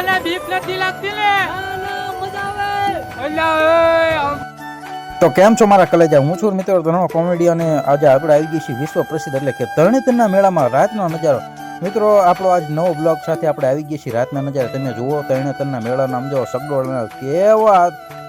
તને બીક નથી લાગતી ને? તો કેમ છો મારા કલેજા? હું છું મિત્રો ઘણો કોમેડી અને આજે આપણે આવી ગઈ છીએ વિશ્વ પ્રસિદ્ધ એટલે કે તરણેતરના મેળામાં રાતનો નજારો. મિત્રો, આપણો આજ નવો બ્લોગ સાથે આપણે આવી ગઈ છીએ રાતના નજારા. તમે જુઓ તરણેતરના મેળાના આમ જો ચકડોળના. કેવા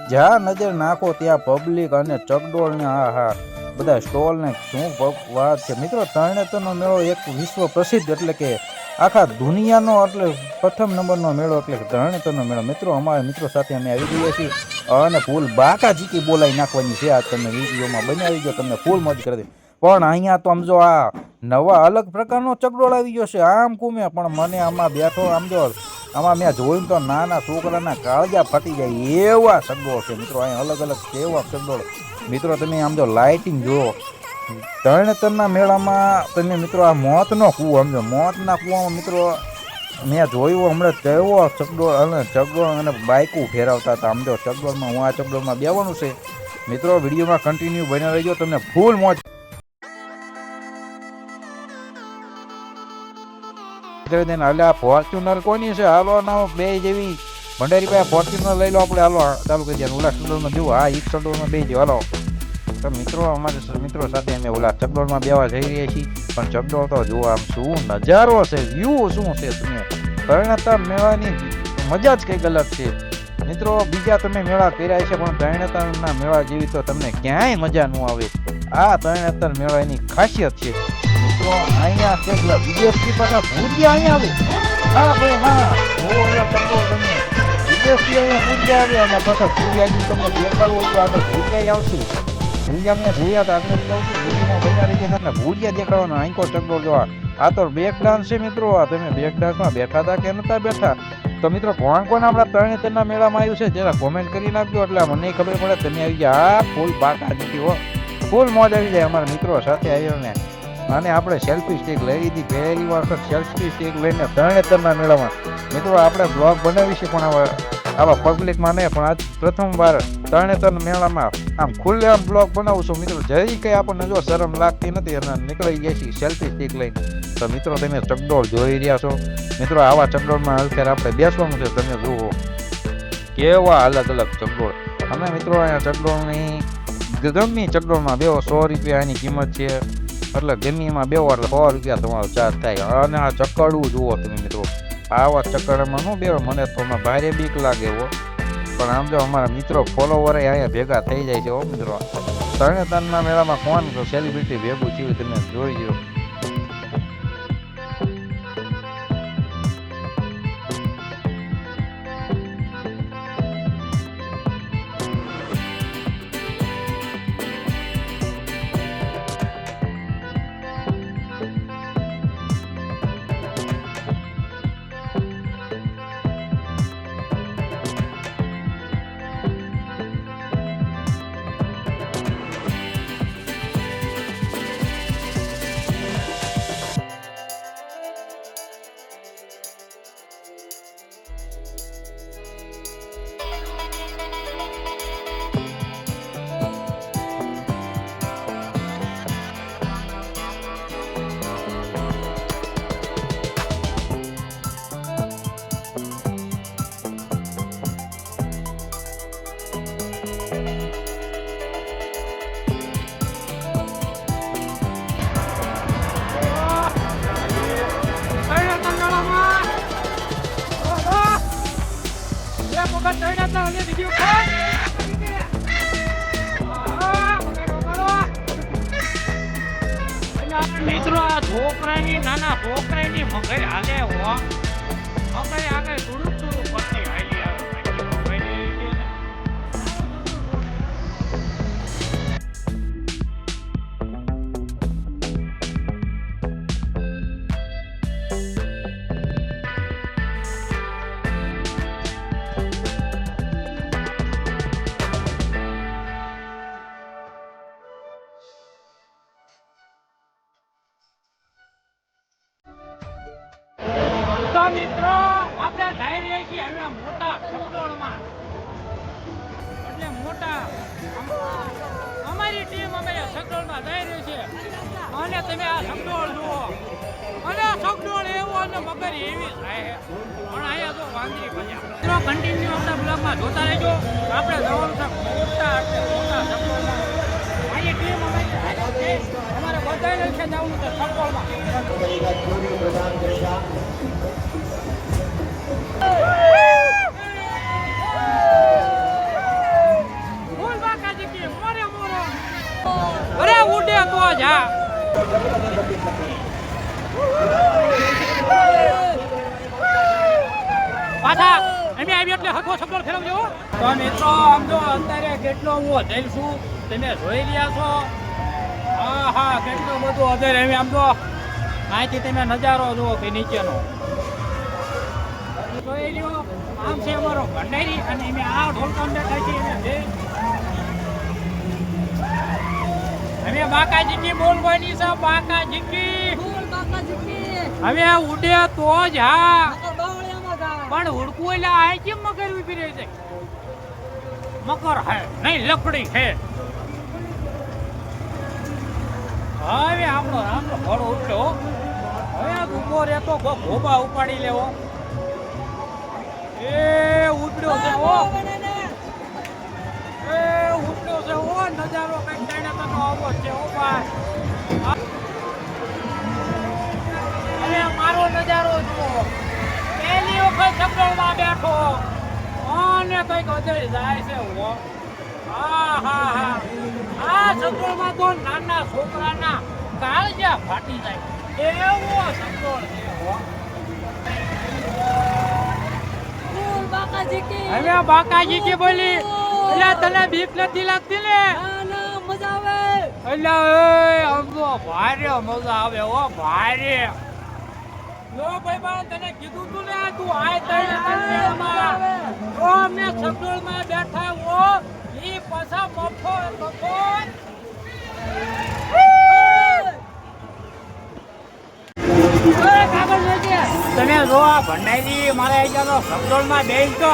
જ્યાં નજર નાખો ત્યાં પબ્લિક અને ચગડોળને હા હા. બધા સ્ટોલને શું વાત છે. મિત્રો તરણેતરનો મેળો એક વિશ્વ પ્રસિદ્ધ એટલે કે આખા દુનિયાનો એટલે પ્રથમ નંબરનો મેળો એટલે ધરણેતરનો મેળો. મિત્રો, અમારા મિત્રો સાથે અમે આવી ગયા છીએ. અને ફૂલ બાકા જીકી બોલાવી નાખવાની છે. આ તમે વિડીયોમાં બનાવી ગયો તમને ફૂલ મોજ કરી દે. પણ અહીંયા તો આમ જો આ નવા અલગ પ્રકારનો ચકડોળ આવી ગયો છે. આમ કુમે, પણ મને આમાં બેઠો આમ જો, આમાં મેં જોયું તો નાના છોકરાના કાળજા ફાટી જાય એવા ચકડોળ છે. મિત્રો, અહીંયા અલગ અલગ કેવા ચકડોળ. મિત્રો, તમે આમ જો લાઇટિંગ જુઓ. તરણેતરના મેળામાં તમે મિત્રો આ મોતનો કૂવો, સમજો. મોતના કૂવામાં મિત્રો મેં જોયું હમણાં કેવો ચકડોળ અને ચકડોળ અને બાઇકું ફેરવતા હતા, સમજો. ચકડોળમાં, હું આ ચકડોળમાં બેવાનું છે. મિત્રો, વિડીયોમાં કન્ટિન્યુ બને રહેજો, તમને ફૂલ મોજ. અલ્યા ફોર્ચ્યુનર કોની છે? હાલો ના બે જેવી ભંડારી પાસે ફોર્ચ્યુનર લઈ લો આપણે. હાલો, ચાલુ કરી દે. ઓલા ચકડોળમાં જુઓ હા એક ચકડોળમાં બે જેવો. હાલો. તો મિત્રો, અમારે મિત્રો સાથે અમે ઓલા ચકડોળમાં બેવા જઈ રહ્યા છીએ. પણ ચકડોળ તો જુઓ આમ શું નજારો છે વ્યૂ શું છે તમે? તરણેતર મેળાની મજા જ કંઈક અલગ છે. મિત્રો, બીજા તમે મેળા કર્યા છે, પણ તરણેતરના મેળા જેવી તો તમને ક્યાંય મજા ન આવે. આ તરણેતર મેળાની ખાસિયત છે. મિત્રો, અહીંયા કેટલા વિદેશથી પાછા ભૂરિયા અહીંયા આવે. હા, ભાઈ, હા. વિદેશથી અહીંયા ભૂરિયા આવે, અને પાછા ભૂરિયાની તમને તો આગળ ભૂરિયા આવશે. ભૂરિયા જોયા હતા આગળ કહું છું. ભૂરિયામાં બન્યા રહી તમને ભૂરિયા દેખાડવાનો આંકો ચકડોળ જોવા આ તો બ્રેક ડાન્સ છે મિત્રો. આ તમે બ્રેક ડાન્સમાં બેઠા હતા કે નતા બેઠા? તો મિત્રો કોણ કોણ આપણા તરણેતરના મેળામાં આવ્યું છે? જરા કોમેન્ટ કરી નાખજો. એટલે મને ખબર પડે તમે આવી ગયા. આ ફૂલ બાકા જીતી હો. ફૂલ મોજ આવી જાય અમારા મિત્રો સાથે આવ્યો ને અને આપણે સેલ્ફી સ્ટિક લઈ લીધી. પહેલી વખત સેલ્ફી સ્ટિક લઈને તરણેતરના મેળામાં. મિત્રો આપણે બ્લોગ બનાવી છે પણ હવે. આવા પબ્લિકમાં નહીં, પણ આજ પ્રથમ વાર તરણેતર મેળામાં આમ ખુલ્લે આમ બ્લોગ બનાવું છું. મિત્રો જરી કંઈ આપણને જો શરમ લાગતી નથી અને નીકળી ગયા છીએ સેલ્ફી સ્ટીક લઈને. તો મિત્રો, તમે ચકડોળ જોઈ રહ્યા છો. મિત્રો, આવા ચકડોળમાં અત્યારે આપણે બેસવાનું છે. તમે જુઓ કેવા અલગ અલગ ચકડોળ. અમે મિત્રો અહીંયા ચકડોળની ગમી ચકડોળમાં બેવો સો રૂપિયા એની કિંમત છે. એટલે ગમીમાં બેવો એટલે સો રૂપિયા તમારો ચાર્જ થાય. અને આ ચકડવું જુઓ તમે મિત્રો. આવા ચકડમાં ન બે મને તો ભારે બીક લાગે હો. પણ આમ જો અમારા મિત્રો ફોલોવર અહીંયા ભેગા થઈ જાય છે ઓ મિત્રો. તરણેતરના મેળામાં કોણ સેલિબ્રિટી ભેગું થયું તમે જોઈ લો એક વખત તરણેતર અને બીજી. અલ્યા, મિત્રો આ છોકરાની નાના છોકરાની મગર હાલે હો. મગર આગળ થોડુંક તો મિત્રો, આપણે જઈ રહ્યા છીએ હવે મોટા ચકડોળમાં એટલે મોટા અમારી ટીમ અમે ચકડોળમાં જઈ રહી છે. અને તમે આ ચકડોળ જુઓ. અને ચકડોળ એવો અને મગર એવી થાય પણ અહીંયા તો વાંદરી પછી કન્ટિન્યુ આપણા બ્લોગમાં જોતા રહેજો. આપણે જવાનું છે મોટા એટલે મોટા સફળમાં મારી ટીમ અમારી અમારે બધાને છે જવાનું છે સફળમાં જા. પાછા અમે આવી એટલે હકો શબ્દો ફેરવજો. તો મિત્રો, આમ જો અત્યારે કેટલો હું જઈલ છું, તમે જોઈ રહ્યા છો. હા હા, કેટલું બધું અત્યારે એમ આમ જો, અહીંથી તમે નજારો જુઓ કે નીચેનો. જોઈ લ્યો, આમ છે અમારો ભંડારી અને અમે આ ઢોલકામ બેઠા છીએ અમે બે અમે બાકાજી કી બોલવાની છે બાકાજી કી? બોલ બાકા જીકી હવે ઉડે તો જ હા. પણ હુડકું એટલે આ કેમ મગર ઊભી છે? મકર હે નહીં લકડી હે. હવે આપણો રામનો ઘોડો ઉઠ્યો હવે ઊભો રહેતો ગોબા ઉપાડી લેવો. એ ઉડ્યો છે ઓ છે. ઓ નજારો કંઈક ટાઈના તનો આવો છે. ઓ ભાઈ. અરે મારો નજારો જુઓ. પહેલી વખત સફળમાં બેઠો. અને કંઈક અજય જાય છે હો હા હા હા. આ સફળમાં તો નાના છોકરાના કાળજા ફાટી જાય. એવો સફળ છે હો હવે બાકાજી કે બોલી? એટલે તને બીક નથી લાગતી ને? મજા આવે. એટલે આમ તો ભારે મજા આવે ઓ ભારે. લો ભાઈ બા તને કીધું તું ને તું આય તને ઓ સગડોળમાં બેઠા ઓ ઈ પાછા મફો મફો. તમે જો આ ભંડારી મારે અહીંયા તો સગડોળમાં બેસ તો.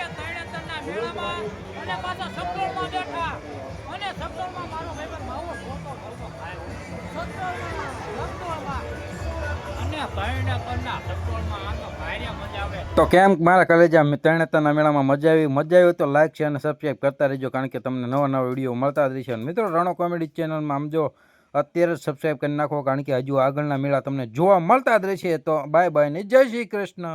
તો કેમ મારા કલેજા ત્રણેતરના મેળામાં મજા આવી? મજા આવી તો લાઈક છે અને સબસ્ક્રાઈબ કરતા રહેજો, કારણ કે તમને નવા નવા વીડિયો મળતા જ રહેશે. મિત્રો, રણો કોમેડી ચેનલમાં આમ જો અત્યારે જ સબસ્ક્રાઈબ કરી નાખો, કારણ કે હજુ આગળના મેળા તમને જોવા મળતા જ રહેશે. તો બાય બાય ને જય શ્રી કૃષ્ણ.